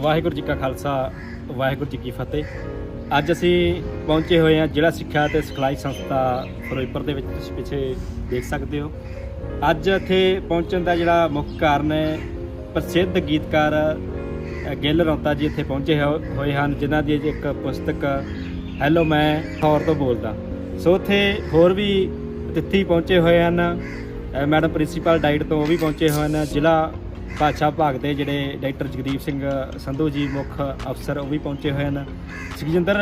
ਵਾਹਿਗੁਰੂ ਜੀ ਕਾ ਖਾਲਸਾ, ਵਾਹਿਗੁਰੂ ਜੀ ਕੀ ਫਤਿਹ। ਅੱਜ ਅਸੀਂ ਪਹੁੰਚੇ ਹੋਏ ਹਾਂ ਜ਼ਿਲ੍ਹਾ ਸਿੱਖਿਆ ਤੇ ਸਿਖਲਾਈ ਸੰਸਥਾ ਫਿਰੋਜ਼ਪੁਰ ਦੇ ਵਿੱਚ, ਤੁਸੀਂ ਪਿੱਛੇ ਦੇਖ ਸਕਦੇ ਹੋ। ਅੱਜ ਇੱਥੇ ਪਹੁੰਚਣ ਦਾ ਜਿਹੜਾ ਮੁੱਖ ਕਾਰਨ ਹੈ, ਪ੍ਰਸਿੱਧ ਗੀਤਕਾਰ ਗਿੱਲ ਰੌਂਤਾ ਜੀ ਇੱਥੇ ਪਹੁੰਚੇ ਹੋ- ਹੋਏ ਹਨ, ਜਿਨ੍ਹਾਂ ਦੀ ਇੱਕ ਪੁਸਤਕ, ਹੈਲੋ, ਮੈਂ ਖੌਰ ਤੋਂ ਬੋਲਦਾ। ਸੋ ਉੱਥੇ ਹੋਰ ਵੀ ਅਤਿਥੀ ਪਹੁੰਚੇ ਹੋਏ ਹਨ। ਮੈਡਮ ਪ੍ਰਿੰਸੀਪਲ ਡਾਈਟ ਤੋਂ ਉਹ ਵੀ ਪਹੁੰਚੇ ਹੋਏ ਹਨ। ਜ਼ਿਲ੍ਹਾ ਭਾਸ਼ਾ ਵਿਭਾਗ ਦੇ ਜਿਹੜੇ ਡਾਕਟਰ ਜਗਦੀਪ ਸਿੰਘ ਸੰਧੂ ਜੀ ਮੁੱਖ ਅਫਸਰ ਉਹ ਵੀ ਪਹੁੰਚੇ ਹੋਏ ਹਨ। ਸੁਖਜਿੰਦਰ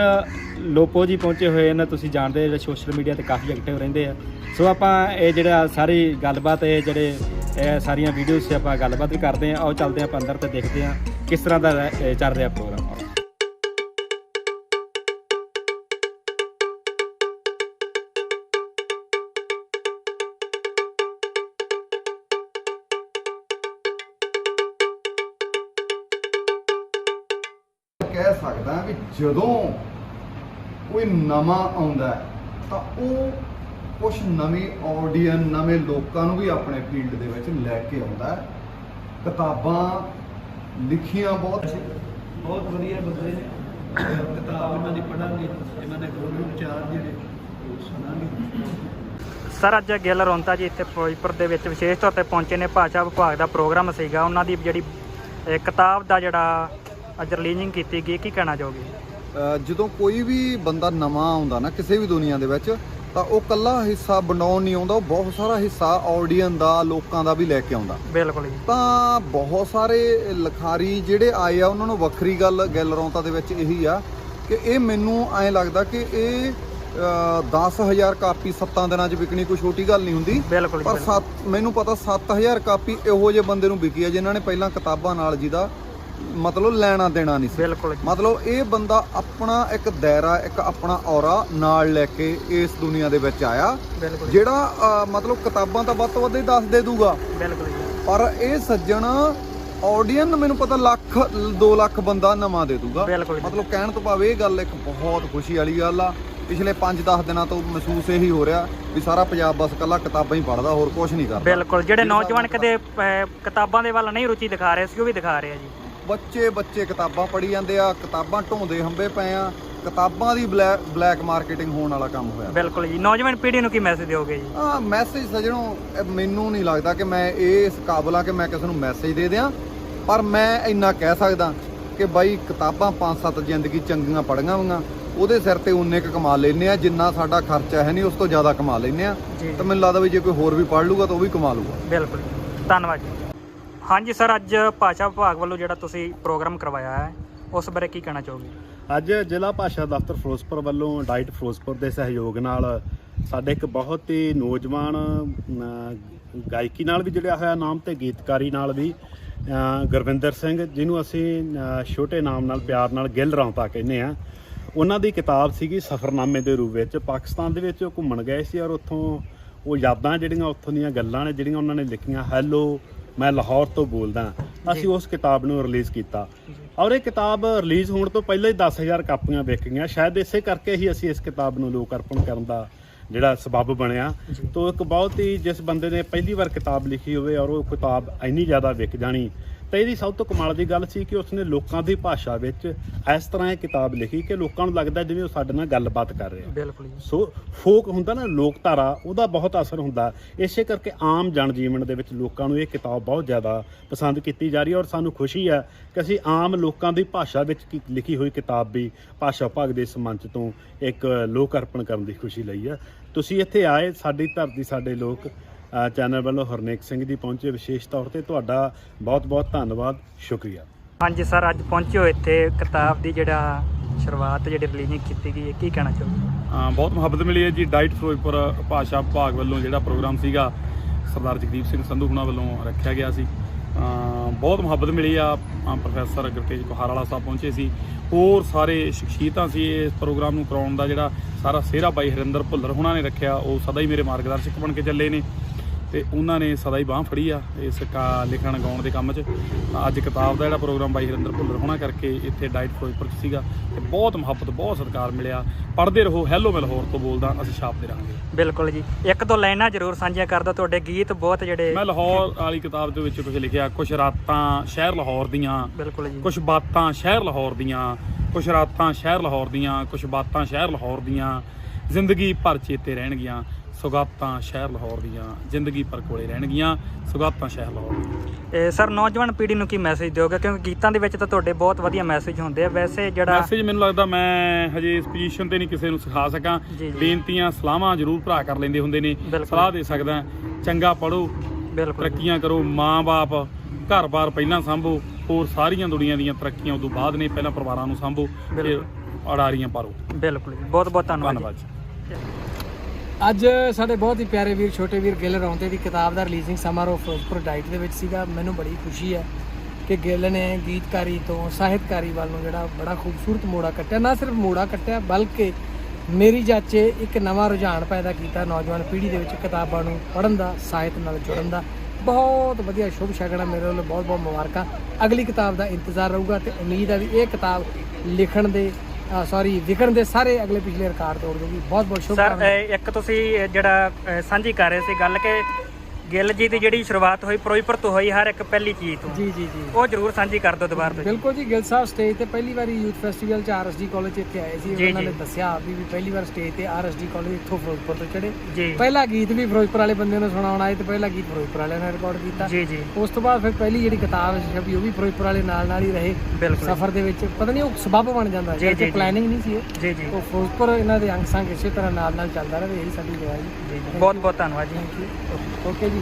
ਲੋਪੋ ਜੀ ਪਹੁੰਚੇ ਹੋਏ ਨੇ ਤੁਸੀਂ ਜਾਣਦੇ ਜਿਹੜੇ ਸੋਸ਼ਲ ਮੀਡੀਆ ਤੇ ਕਾਫੀ ਐਕਟਿਵ ਰਹਿੰਦੇ ਆ। ਸੋ ਆਪਾਂ ਇਹ ਜਿਹੜਾ ਸਾਰੀ ਗੱਲਬਾਤ, ਇਹ ਜਿਹੜੇ, ਇਹ ਸਾਰੀਆਂ ਵੀਡੀਓਜ਼ 'ਚ ਆਪਾਂ ਗੱਲਬਾਤ ਵੀ ਕਰਦੇ ਆ ਆਓ ਚੱਲਦੇ ਆ ਆਪਾਂ ਅੰਦਰ ਤੇ ਦੇਖਦੇ ਆ ਕਿਸ ਤਰ੍ਹਾਂ ਦਾ ਇਹ ਚੱਲ ਰਿਹਾ ਪ੍ਰੋਗਰਾਮ ਕਹਿ ਸਕਦਾ ਕਿ ਜਦੋਂ ਕੋਈ ਨਵਾਂ ਆਉਂਦਾ ਤਾਂ ਉਹ ਕੁਝ ਨਵੀਂ ਆਡੀਅנס ਨਵੇਂ ਲੋਕਾਂ ਨੂੰ ਵੀ ਆਪਣੇ ਫੀਲਡ ਦੇ ਵਿੱਚ ਲੈ ਕੇ ਆਉਂਦਾ। ਕਿਤਾਬਾਂ ਲਿਖੀਆਂ ਬਹੁਤ ਬਹੁਤ ਵਧੀਆ ਬੰਦੇ ਨੇ। ਕਿਤਾਬ ਇਹਨਾਂ ਦੀ ਪੜਾਂਗੇ ਇਹਨਾਂ ਦੇ ਗੁਰੂ ਵਿਚਾਰ ਜਿਹੜੇ ਸੁਣਾਂਗੇ। ਸਰ ਅੱਜ ਗਿੱਲ ਰੌਂਤਾ ਜੀ ਇੱਥੇ ਫਿਰੋਜ਼ਪੁਰ ਦੇ ਵਿੱਚ ਵਿਸ਼ੇਸ਼ ਤੌਰ ਤੇ ਪਹੁੰਚੇ ਨੇ। ਭਾਸ਼ਾ ਵਿਭਾਗ ਦਾ ਪ੍ਰੋਗਰਾਮ ਸੀਗਾ। ਉਹਨਾਂ ਦੀ ਜਿਹੜੀ ਕਿਤਾਬ ਦਾ ਜਿਹੜਾ ਅੱਜ ਰਿਲੀਜ਼ਿੰਗ ਕੀਤੀ ਗਈ ਕੀ ਕਹਿਣਾ ਚਾਹੋਗੇ? ਜਦੋਂ ਕੋਈ ਵੀ ਬੰਦਾ ਨਵਾਂ ਆਉਂਦਾ ਨਾ ਕਿਸੇ ਵੀ ਦੁਨੀਆ ਦੇ ਵਿੱਚ ਤਾਂ ਉਹ ਕੱਲਾ ਹਿੱਸਾ ਬਣਾਉਣ ਨਹੀਂ ਆਉਂਦਾ ਉਹ ਬਹੁਤ ਸਾਰਾ ਹਿੱਸਾ ਆਡੀਅנס ਦਾ ਲੋਕਾਂ ਦਾ ਵੀ ਲੈ ਕੇ ਆਉਂਦਾ। ਬਿਲਕੁਲ ਜੀ। ਤਾਂ ਬਹੁਤ ਸਾਰੇ ਲਿਖਾਰੀ ਜਿਹੜੇ ਆਏ ਆ ਉਹਨਾਂ ਨੂੰ ਵੱਖਰੀ ਗੱਲ ਗਿੱਲ ਰੌਂਤਾ ਦੇ ਵਿੱਚ ਇਹੀ ਆ ਕਿ ਇਹ ਮੈਨੂੰ ਐਂ ਲੱਗਦਾ ਕਿ ਇਹ ਅ, 10000 ਕਾਪੀ 7 ਦਿਨਾਂ 'ਚ ਵਿਕਣੀ ਕੋਈ ਛੋਟੀ ਗੱਲ ਨਹੀਂ ਹੁੰਦੀ। ਪਰ ਮੈਨੂੰ ਪਤਾ 7000 ਕਾਪੀ ਇਹੋ ਜਿਹੇ ਬੰਦੇ ਨੂੰ ਵਿਕੀ ਆ ਜਿਨ੍ਹਾਂ ਨੇ ਪਹਿਲਾਂ ਕਿਤਾਬਾਂ ਨਾਲ ਜਿਹਦਾ ਮਤਲਬ ਲੈਣਾ ਦੇਣਾ ਨਹੀਂ ਸੀ। ਬਿਲਕੁਲ ਜੀ, ਮਤਲਬ ਇਹ ਬੰਦਾ ਆਪਣਾ ਇੱਕ ਦਾਇਰਾ ਇੱਕ ਆਪਣਾ ਔਰਾ ਨਾਲ ਲੈ ਕੇ ਇਸ ਦੁਨੀਆ ਦੇ ਵਿੱਚ ਆਇਆ। ਬਿਲਕੁਲ ਜੀ, ਜਿਹੜਾ ਮਤਲਬ ਕਿਤਾਬਾਂ ਤਾਂ ਵੱਧ ਤੋਂ ਵੱਧ ਹੀ ਦੱਸ ਦੇ ਦੂਗਾ। ਬਿਲਕੁਲ ਜੀ, ਪਰ ਇਹ ਸੱਜਣ ਆਡੀਅנס ਮੈਨੂੰ ਪਤਾ ਲੱਖ 2 ਲੱਖ ਬੰਦਾ ਨਵਾਂ ਦੇ ਦੂਗਾ। ਬਿਲਕੁਲ ਜੀ। ਮਤਲਬ ਕਹਿਣ ਤੋਂ ਭਾਵ ਇਹ ਗੱਲ ਇੱਕ ਬਹੁਤ ਖੁਸ਼ੀ ਵਾਲੀ ਗੱਲ ਆ। ਪਿਛਲੇ 5-10 ਦਿਨਾਂ ਤੋਂ ਮਹਿਸੂਸ ਇਹੀ ਹੋ ਰਿਹਾ ਵੀ ਸਾਰਾ ਪੰਜਾਬ ਬਸ ਕੱਲਾ ਕਿਤਾਬਾਂ ਹੀ ਪੜ੍ਹਦਾ ਹੋਰ ਕੁਝ ਨਹੀਂ ਕਰਦਾ। ਬਿਲਕੁਲ ਜਿਹੜੇ ਨੌਜਵਾਨ ਕਦੇ ਅਹ, ਕਿਤਾਬਾਂ ਦੇ ਵੱਲ ਨਹੀਂ ਰੁਚੀ ਦਿਖਾ ਰਹੇ ਸੀ ਉਹ ਵੀ ਦਿਖਾ ਰਹੇ ਆ ਜੀ। ਬੱਚੇ ਬੱਚੇ ਕਿਤਾਬਾਂ ਪੜ੍ਹੀ ਜਾਂਦੇ ਆ ਕਿਤਾਬਾਂ ਢੋਂਦੇ ਹੰਬੇ ਪਏ ਆ ਕਿਤਾਬਾਂ ਦੀ ਬਲੈਕ ਮਾਰਕੀਟਿੰਗ ਹੋਣ ਵਾਲਾ ਕੰਮ ਹੋਇਆ। ਬਿਲਕੁਲ ਜੀ। ਨੌਜਵਾਨ ਪੀੜ੍ਹੀ ਨੂੰ ਕੀ ਮੈਸੇਜ ਦਿਓਗੇ ਜੀ? ਆ ਮੈਸੇਜ ਸਜਣੋ ਮੈਨੂੰ ਨਹੀਂ ਲੱਗਦਾ ਕਿ ਮੈਂ ਇਸ ਕਾਬਲ ਆ ਕਿ ਮੈਂ ਕਿਸੇ ਨੂੰ ਮੈਸੇਜ ਦੇ ਦਿਆਂ। ਪਰ ਮੈਂ ਇੰਨਾ ਕਹਿ ਸਕਦਾ ਕਿ ਬਾਈ ਕਿਤਾਬਾਂ ਪੰਜ ਸੱਤ ਜ਼ਿੰਦਗੀ ਚੰਗੀਆਂ ਪੜੀਆਂ ਹੋਈਆਂ। ਉਹਦੇ ਸਿਰ ਤੇ ਉਨੇ ਕੁ ਕਮਾ ਲੈਨੇ ਆ ਜਿੰਨਾ ਸਾਡਾ ਖਰਚਾ ਹੈ ਨਹੀਂ ਉਸ ਤੋਂ ਜ਼ਿਆਦਾ ਕਮਾ ਲੈਨੇ ਆ। ਤਾਂ ਮੈਨੂੰ ਲੱਗਦਾ ਵੀ ਜੇ ਕੋਈ ਹੋਰ ਵੀ ਪੜ ਲੂਗਾ ਤਾਂ ਉਹ ਵੀ ਕਮਾ ਲੂਗਾ ਬਿਲਕੁਲ। ਧੰਨਵਾਦ ਜੀ। ਹਾਂਜੀ ਸਰ, ਅੱਜ ਭਾਸ਼ਾ ਵਿਭਾਗ ਵੱਲੋਂ ਜਿਹੜਾ ਤੁਸੀਂ ਪ੍ਰੋਗਰਾਮ ਕਰਵਾਇਆ ਹੈ, ਉਸ ਬਾਰੇ ਕੀ ਕਹਿਣਾ ਚਾਹੋਗੇ? ਅੱਜ ਜ਼ਿਲ੍ਹਾ ਭਾਸ਼ਾ ਦਫ਼ਤਰ ਫਿਰੋਜ਼ਪੁਰ ਵੱਲੋਂ ਡਾਈਟ ਫਿਰੋਜ਼ਪੁਰ ਦੇ ਸਹਿਯੋਗ ਨਾਲ ਸਾਡੇ ਇੱਕ ਬਹੁਤ ਹੀ ਨੌਜਵਾਨ ਗਾਇਕੀ ਨਾਲ ਵੀ ਜੁੜਿਆ ਹੋਇਆ ਨਾਮ ਤੇ ਗੀਤਕਾਰੀ ਨਾਲ ਵੀ ਗੁਰਵਿੰਦਰ ਸਿੰਘ, ਜਿਹਨੂੰ ਅਸੀਂ ਛੋਟੇ ਨਾਮ ਨਾਲ, ਪਿਆਰ ਨਾਲ ਗਿੱਲ ਰੌਂਤਾ ਕਹਿੰਦੇ ਆ ਉਹਨਾਂ ਦੀ ਕਿਤਾਬ ਸੀਗੀ ਸਫ਼ਰਨਾਮੇ ਦੇ ਰੂਪ ਵਿੱਚ। ਪਾਕਿਸਤਾਨ ਦੇ ਵਿੱਚ ਉਹ ਘੁੰਮਣ ਗਏ ਸੀ ਔਰ ਉੱਥੋਂ ਉਹ ਯਾਦਾਂ ਜਿਹੜੀਆਂ ਉੱਥੋਂ ਦੀਆਂ ਗੱਲਾਂ ਨੇ, ਜਿਹੜੀਆਂ ਉਹਨਾਂ ਨੇ ਲਿਖੀਆਂ ਹੈਲੋ ਮੈਂ ਲਾਹੌਰ ਤੋਂ ਬੋਲਦਾ ਅਸੀਂ ਉਸ ਕਿਤਾਬ ਨੂੰ ਰਿਲੀਜ਼ ਕੀਤਾ। ਔਰ ਇਹ ਕਿਤਾਬ ਰਿਲੀਜ਼ ਹੋਣ ਤੋਂ ਪਹਿਲਾਂ ਹੀ 10000 ਕਾਪੀਆਂ ਵਿਕ ਗਈਆਂ। ਸ਼ਾਇਦ ਇਸੇ ਕਰਕੇ ਹੀ ਅਸੀਂ ਇਸ ਕਿਤਾਬ ਨੂੰ ਲੋਕ ਅਰਪਣ ਕਰਨ ਦਾ ਜਿਹੜਾ ਸਬਬ ਬਣਿਆ। ਤੋਂ ਇੱਕ ਬਹੁਤ ਹੀ ਜਿਸ ਬੰਦੇ ਨੇ ਪਹਿਲੀ ਵਾਰ ਕਿਤਾਬ ਲਿਖੀ ਹੋਵੇ ਔਰ ਉਹ ਕਿਤਾਬ ਇੰਨੀ ਜ਼ਿਆਦਾ ਵਿਕ ਜਾਣੀ ਤਾਂ ਇਹਦੀ ਸਭ ਤੋਂ ਕਮਾਲ ਦੀ ਗੱਲ ਸੀ ਕਿ ਉਸਨੇ ਲੋਕਾਂ ਦੀ ਭਾਸ਼ਾ ਵਿੱਚ ਇਸ ਤਰ੍ਹਾਂ ਇਹ ਕਿਤਾਬ ਲਿਖੀ ਕਿ ਲੋਕਾਂ ਨੂੰ ਲੱਗਦਾ ਜਿਵੇਂ ਉਹ ਸਾਡੇ ਨਾਲ ਗੱਲਬਾਤ ਕਰ ਰਹੇ। ਬਿਲਕੁਲ ਸੋ ਫੋਕ ਹੁੰਦਾ ਨਾ ਲੋਕਧਾਰਾ ਉਹਦਾ ਬਹੁਤ ਅਸਰ ਹੁੰਦਾ। ਇਸੇ ਕਰਕੇ ਆਮ ਜਨ ਜੀਵਨ ਦੇ ਵਿੱਚ ਲੋਕਾਂ ਨੂੰ ਇਹ ਕਿਤਾਬ ਬਹੁਤ ਜ਼ਿਆਦਾ ਪਸੰਦ ਕੀਤੀ ਜਾ ਰਹੀ ਹੈ ਔਰ ਸਾਨੂੰ ਖੁਸ਼ੀ ਹੈ ਕਿ ਅਸੀਂ ਆਮ ਲੋਕਾਂ ਦੀ ਭਾਸ਼ਾ ਵਿੱਚ ਲਿਖੀ ਹੋਈ ਕਿਤਾਬ ਵੀ ਭਾਸ਼ਾ ਵਿਭਾਗ ਦੇ ਇਸ ਮੰਚ ਤੋਂ ਇੱਕ ਲੋਕ ਅਰਪਣ ਕਰਨ ਦੀ ਖੁਸ਼ੀ ਲਈ ਹੈ। ਤੁਸੀਂ ਇੱਥੇ ਆਏ ਸਾਡੀ ਧਰਤੀ ਸਾਡੇ ਲੋਕ ਚੈਨਲ ਵੱਲੋਂ ਹਰਨੇਕ ਸਿੰਘ ਜੀ ਪਹੁੰਚੇ ਵਿਸ਼ੇਸ਼ ਤੌਰ ਤੇ। ਤੁਹਾਡਾ ਬਹੁਤ ਬਹੁਤ ਧੰਨਵਾਦ। ਸ਼ੁਕਰੀਆ। ਹਾਂਜੀ ਸਰ ਅੱਜ ਪਹੁੰਚੇ ਹੋ ਇੱਥੇ ਕਿਤਾਬ ਦੀ ਜਿਹੜਾ ਸ਼ੁਰੂਆਤ ਜਿਹੜੀ ਰਿਲੀਜ਼ਿੰਗ ਕੀਤੀ ਗਈ ਹੈ ਕੀ ਕਹਿਣਾ ਚਾਹੋਗੇ? ਹਾਂ ਬਹੁਤ ਮੁਹੱਬਤ ਮਿਲੀ ਹੈ ਜੀ। ਡਾਈਟ ਫਿਰੋਜ਼ਪੁਰ ਭਾਸ਼ਾ ਵਿਭਾਗ ਵੱਲੋਂ ਜਿਹੜਾ ਪ੍ਰੋਗਰਾਮ ਸੀਗਾ ਸਰਦਾਰ ਜਗਦੀਪ ਸਿੰਘ ਸੰਧੂ ਹੁਣਾਂ ਵੱਲੋਂ ਰੱਖਿਆ ਗਿਆ ਸੀ। ਬਹੁਤ ਮੁਹੱਬਤ ਮਿਲੀ ਆ। ਪ੍ਰੋਫੈਸਰ ਗੁਰਤੇਜ ਕੁਹਾਰ ਵਾਲਾ ਸਾਹਿਬ ਪਹੁੰਚੇ ਸੀ। ਹੋਰ ਸਾਰੇ ਸ਼ਖਸੀਅਤਾਂ ਸੀ ਇਸ ਪ੍ਰੋਗਰਾਮ ਨੂੰ ਕਰਾਉਣ ਦਾ ਜਿਹੜਾ ਸਾਰਾ ਸਿਹਰਾ ਬਾਈ ਹਰਿੰਦਰ ਭੁੱਲਰ ਹੁਣਾਂ ਨੇ ਰੱਖਿਆ। ਉਹ ਸਦਾ ਹੀ ਮੇਰੇ ਮਾਰਗਦਰਸ਼ਕ ਬਣ ਕੇ ਚੱਲੇ ਨੇ। ਤੇ ਉਹਨਾਂ ਨੇ ਸਦਾ ਹੀ ਬਾਹ ਫੜੀ ਆ ਇਸ ਕਾ ਲਿਖਣ ਗਾਉਣ ਦੇ ਕੰਮ 'ਚ। ਅੱਜ ਕਿਤਾਬ ਦਾ ਜਿਹੜਾ ਪ੍ਰੋਗਰਾਮ ਬਾਈ ਹਰਿੰਦਰ ਭੁੱਲਰ ਹੋਣਾ ਕਰਕੇ ਇੱਥੇ ਡਾਈਟ ਫਿਰੋਜ਼ਪੁਰ ਸੀਗਾ ਤੇ ਬਹੁਤ ਮੁਹੱਬਤ ਬਹੁਤ ਸਤਿਕਾਰ ਮਿਲਿਆ। ਪੜ੍ਹਦੇ ਰਹੋ ਹੈਲੋ ਮੈਂ ਲਾਹੌਰ ਤੋਂ ਬੋਲਦਾ ਅਸੀਂ ਛਾਪਦੇ ਰਹਾਂਗੇ। ਬਿਲਕੁਲ ਜੀ। ਇੱਕ ਦੋ ਲਾਈਨਾਂ ਜ਼ਰੂਰ ਸਾਂਝੀਆਂ ਕਰ ਦਿਓ ਤੁਹਾਡੇ ਗੀਤ ਬਹੁਤ ਜਿਹੜੇ ਮੈਂ ਲਾਹੌਰ ਵਾਲੀ ਕਿਤਾਬ ਦੇ ਵਿੱਚ ਕੁਝ ਲਿਖਿਆ ਕੁਝ ਰਾਤਾਂ ਸ਼ਹਿਰ ਲਾਹੌਰ ਦੀਆਂ ਬਿਲਕੁਲ ਜੀ। ਕੁਝ ਬਾਤਾਂ ਸ਼ਹਿਰ ਲਾਹੌਰ ਦੀਆਂ ਕੁਝ ਰਾਤਾਂ ਸ਼ਹਿਰ ਲਾਹੌਰ ਦੀਆਂ ਕੁਝ ਬਾਤਾਂ ਸ਼ਹਿਰ ਲਾਹੌਰ ਦੀਆਂ। ਜ਼ਿੰਦਗੀ ਭਰ ਚੇਤੇ ਰਹਿਣਗੀਆਂ। ਸੁਗਾਤਾਂ ਸ਼ਹਿਰ ਲਾਹੌਰ ਦੀਆਂ ਜ਼ਿੰਦਗੀ ਭਰ ਕੋਲੇ ਰਹਿਣਗੀਆਂ ਸੁਗਾਤਾਂ ਸ਼ਹਿਰ ਲਾਹੌਰ ਦੀਆਂ ਇਹ ਸਰ ਨੌਜਵਾਨ ਪੀੜ੍ਹੀ ਨੂੰ ਕੀ ਮੈਸੇਜ ਦਿਓਗੇ ਕਿਉਂਕਿ ਗੀਤਾਂ ਦੇ ਵਿੱਚ ਤਾਂ ਤੁਹਾਡੇ ਬਹੁਤ ਵਧੀਆ ਮੈਸੇਜ ਹੁੰਦੇ ਆ ਵੈਸੇ ਜਿਹੜਾ ਮੈਸੇਜ ਮੈਨੂੰ ਲੱਗਦਾ ਮੈਂ ਹਜੇ ਇਸ ਪੋਜੀਸ਼ਨ ਤੇ ਨਹੀਂ ਕਿਸੇ ਨੂੰ ਸਿਖਾ ਸਕਾਂ ਜੀ, ਜੀ। ਬੇਨਤੀਆਂ ਸਲਾਹਾਂ ਜ਼ਰੂਰ ਭਰਾ ਕਰ ਲੈਂਦੇ ਹੁੰਦੇ ਨੇ ਬਿਲਕੁਲ। ਸਲਾਹ ਦੇ ਸਕਦਾ ਚੰਗਾ ਪੜੋ ਬਿਲਕੁਲ। ਤਰੱਕੀਆਂ ਕਰੋ ਮਾਂ-ਬਾਪ ਘਰ-ਬਾਰ ਪਹਿਲਾਂ ਸੰਭੋ ਹੋਰ ਸਾਰੀਆਂ ਦੁਨੀਆ ਦੀਆਂ ਤਰੱਕੀਆਂ ਉਦੋਂ ਬਾਅਦ ਨੇ ਪਹਿਲਾਂ ਪਰਿਵਾਰਾਂ ਨੂੰ ਸੰਭੋ ਫਿਰ ਬਿਲਕੁਲ। ਅੜਾਰੀਆਂ ਪਾਰੋ ਬਿਲਕੁਲ ਜੀ ਬਹੁਤ ਬਹੁਤ ਧੰਨਵਾਦ ਧੰਨਵਾਦ ਜੀ। ਅੱਜ ਸਾਡੇ ਬਹੁਤ ਹੀ ਪਿਆਰੇ ਵੀਰ, ਛੋਟੇ ਵੀਰ ਗਿੱਲ ਰੌਂਤੇ ਦੀ ਕਿਤਾਬ ਦਾ ਰਿਲੀਜ਼ਿੰਗ ਸਮਾਰੋਹ ਫਿਰੋਜ਼ਪੁਰ ਡਾਈਟ ਦੇ ਵਿੱਚ ਸੀਗਾ। ਮੈਨੂੰ ਬੜੀ ਖੁਸ਼ੀ ਹੈ ਕਿ ਗਿੱਲ ਨੇ ਗੀਤਕਾਰੀ ਤੋਂ ਸਾਹਿਤਕਾਰੀ ਵੱਲ ਨੂੰ ਜਿਹੜਾ ਬੜਾ ਖੂਬਸੂਰਤ ਮੋੜਾ ਕੱਟਿਆ। ਨਾ ਸਿਰਫ ਮੋੜਾ ਕੱਟਿਆ, ਬਲਕਿ ਮੇਰੀ ਜਾਚੇ ਇੱਕ ਨਵਾਂ ਰੁਝਾਨ ਪੈਦਾ ਕੀਤਾ ਨੌਜਵਾਨ ਪੀੜ੍ਹੀ ਦੇ ਵਿੱਚ ਕਿਤਾਬਾਂ ਨੂੰ ਪੜ੍ਹਨ ਦਾ, ਸਾਹਿਤ ਨਾਲ ਜੁੜਨ ਦਾ। ਬਹੁਤ ਵਧੀਆ, ਸ਼ੁਭ ਸ਼ਗਣਾ ਮੇਰੇ ਵੱਲੋਂ ਬਹੁਤ ਬਹੁਤ ਮੁਬਾਰਕਾਂ। ਅਗਲੀ ਕਿਤਾਬ ਦਾ ਇੰਤਜ਼ਾਰ ਰਹੂਗਾ ਤੇ ਉਮੀਦ ਹੈ ਵੀ ਇਹ ਕਿਤਾਬ ਲਿਖਣ ਦੇ ਸੌਰੀ ਵਿਕਣ ਦੇ ਸਾਰੇ ਅਗਲੇ ਪਿਛਲੇ ਰਿਕਾਰਡ ਤੋੜ ਦੂਗੀ ਬਹੁਤ ਬਹੁਤ ਸ਼ੁਭ ਸਰ ਇੱਕ ਤੁਸੀਂ ਜਿਹੜਾ ਸਾਂਝੀ ਕਰ ਰਹੇ ਸੀ ਗੱਲ ਕਿ ਗਿੱਲ ਜੀ ਦੀ ਜਿਹੜੀ ਸ਼ੁਰੂਆਤ ਹੋਈ ਫਿਰੋਜ਼ਪੁਰ ਤੋਂ ਹੋਈ ਹਰ ਇੱਕ ਪਹਿਲੀ ਚੀਜ਼ ਤੋਂ। ਜੀ ਜੀ ਜੀ। ਉਹ ਜ਼ਰੂਰ ਸਾਂਝੀ ਕਰ ਦਿਓ ਦੁਬਾਰਾ ਤੋਂ ਜੀ। ਬਿਲਕੁਲ ਜੀ ਗਿੱਲ ਸਾਹਿਬ ਸਟੇਜ ਤੇ ਪਹਿਲੀ ਵਾਰੀ ਯੂਥ ਫੈਸਟੀਵਲ ਚ ਆਰਐਸਡੀ ਕਾਲਜ ਇੱਥੇ ਆਏ ਸੀ। ਜੀ, ਉਹਨਾਂ ਨੇ। ਦੱਸਿਆ ਵੀ ਵੀ ਪਹਿਲੀ ਵਾਰ ਸਟੇਜ ਤੇ ਆਰਐਸਡੀ ਕਾਲਜ ਇੱਥੋਂ ਫਿਰੋਜ਼ਪੁਰ ਤੋਂ ਚੜੇ ਜੀ। ਪਹਿਲਾ ਗੀਤ ਵੀ ਫਿਰੋਜ਼ਪੁਰ ਵਾਲੇ ਬੰਦੇ ਨੂੰ ਸੁਣਾਉਣਾ ਹੈ ਤੇ ਪਹਿਲਾ ਗੀਤ ਫਿਰੋਜ਼ਪੁਰ ਵਾਲਿਆਂ ਨੇ ਰਿਕਾਰਡ ਕੀਤਾ। ਜੀ ਜੀ। ਉਸ ਤੋਂ ਬਾਅਦ ਫਿਰ ਪਹਿਲੀ ਜਿਹੜੀ ਕਿਤਾਬ ਛਪੀ ਉਹ ਵੀ ਫਿਰੋਜ਼ਪੁਰ ਵਾਲੇ ਨਾਲ ਨਾਲ ਹੀ ਰਹੇ। ਬਿਲਕੁਲ। ਸਫ਼ਰ ਦੇ ਵਿੱਚ ਪਤਾ ਨਹੀਂ ਉਹ ਸਬੱਬ ਬਣ ਜਾਂਦਾ। ਜੀ, ਜੇ ਜੀ, ਜੀ। ਪਲੈਨਿੰਗ ਨਹੀਂ ਸੀ ਇਹ। ਜੀ ਜੀ। ਉਹ ਫਿਰੋਜ਼ਪੁਰ ਇਹਨਾਂ ਦੇ ਅੰਗ ਸੰਗ ਇਸੇ ਤਰ੍ਹਾਂ ਨਾਲ ਨਾਲ ਚੱਲਦਾ ਰਹੇ ਇਹੀ ਸਾਡੀ ਦੁਆ ਜੀ। ਜੀ ਬਹੁਤ ਬਹੁਤ ਧੰਨਵਾਦ ਜੀ। ਥੈਂਕ ਯੂ ਓਕੇ ਜੀ।